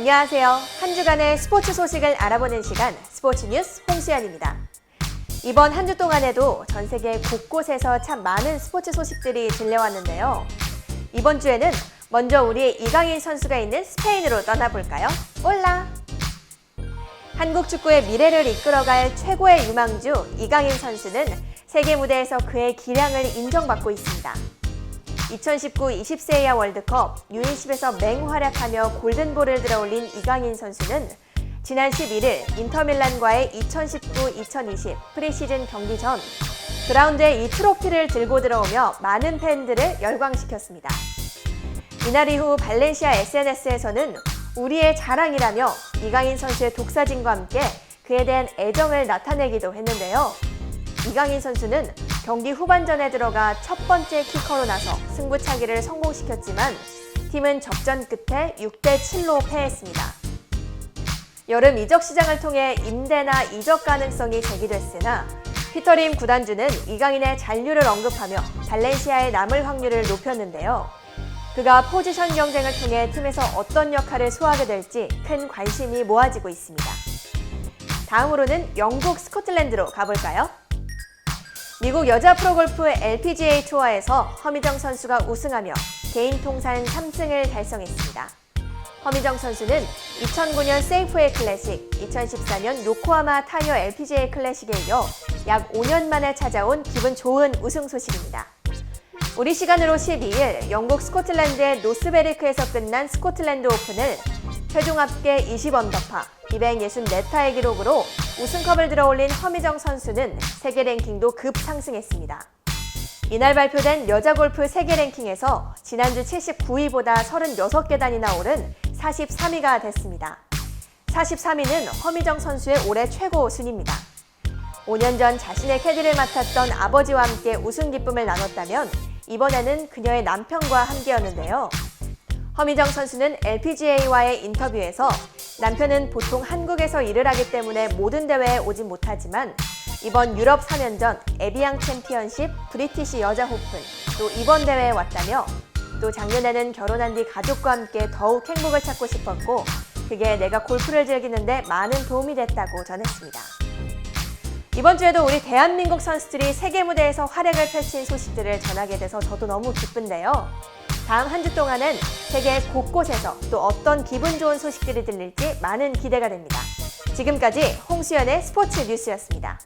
안녕하세요. 한 주간의 스포츠 소식을 알아보는 시간 스포츠 뉴스 홍수연입니다. 이번 한 주 동안에도 전 세계 곳곳에서 참 많은 스포츠 소식들이 들려왔는데요. 이번 주에는 먼저 우리의 이강인 선수가 있는 스페인으로 떠나볼까요? 올라! 한국 축구의 미래를 이끌어갈 최고의 유망주 이강인 선수는 세계 무대에서 그의 기량을 인정받고 있습니다. 2019 20세 이하 월드컵 U20에서 맹활약하며 골든볼을 들어올린 이강인 선수는 지난 11일 인터밀란과의 2019-2020 프리시즌 경기 전 그라운드에 이 트로피를 들고 들어오며 많은 팬들을 열광시켰습니다. 이날 이후 발렌시아 SNS에서는 우리의 자랑이라며 이강인 선수의 독사진과 함께 그에 대한 애정을 나타내기도 했는데요. 이강인 선수는 경기 후반전에 들어가 첫 번째 키커로 나서 승부차기를 성공시켰지만 팀은 접전 끝에 6대 7로 패했습니다. 여름 이적 시장을 통해 임대나 이적 가능성이 제기됐으나 피터림 구단주는 이강인의 잔류를 언급하며 발렌시아에 남을 확률을 높였는데요. 그가 포지션 경쟁을 통해 팀에서 어떤 역할을 소화하게 될지 큰 관심이 모아지고 있습니다. 다음으로는 영국 스코틀랜드로 가볼까요? 미국 여자 프로골프 LPGA 투어에서 허미정 선수가 우승하며 개인 통산 3승을 달성했습니다. 허미정 선수는 2009년 세이프웨이 클래식, 2014년 요코하마 타이어 LPGA 클래식에 이어 약 5년 만에 찾아온 기분 좋은 우승 소식입니다. 우리 시간으로 12일 영국 스코틀랜드의 노스베리크에서 끝난 스코틀랜드 오픈을 최종 합계 20언더파, 264타의 기록으로 우승컵을 들어올린 허미정 선수는 세계 랭킹도 급상승했습니다. 이날 발표된 여자 골프 세계 랭킹에서 지난주 79위보다 36계단이나 오른 43위가 됐습니다. 43위는 허미정 선수의 올해 최고 순입니다. 5년 전 자신의 캐디를 맡았던 아버지와 함께 우승 기쁨을 나눴다면 이번에는 그녀의 남편과 함께였는데요. 허미정 선수는 LPGA와의 인터뷰에서 남편은 보통 한국에서 일을 하기 때문에 모든 대회에 오진 못하지만 이번 유럽 3연전 에비앙 챔피언십 브리티시 여자 호픈 또 이번 대회에 왔다며 또 작년에는 결혼한 뒤 가족과 함께 더욱 행복을 찾고 싶었고 그게 내가 골프를 즐기는데 많은 도움이 됐다고 전했습니다. 이번 주에도 우리 대한민국 선수들이 세계 무대에서 활약을 펼친 소식들을 전하게 돼서 저도 너무 기쁜데요. 다음 한 주 동안은 세계 곳곳에서 또 어떤 기분 좋은 소식들이 들릴지 많은 기대가 됩니다. 지금까지 홍수연의 스포츠 뉴스였습니다.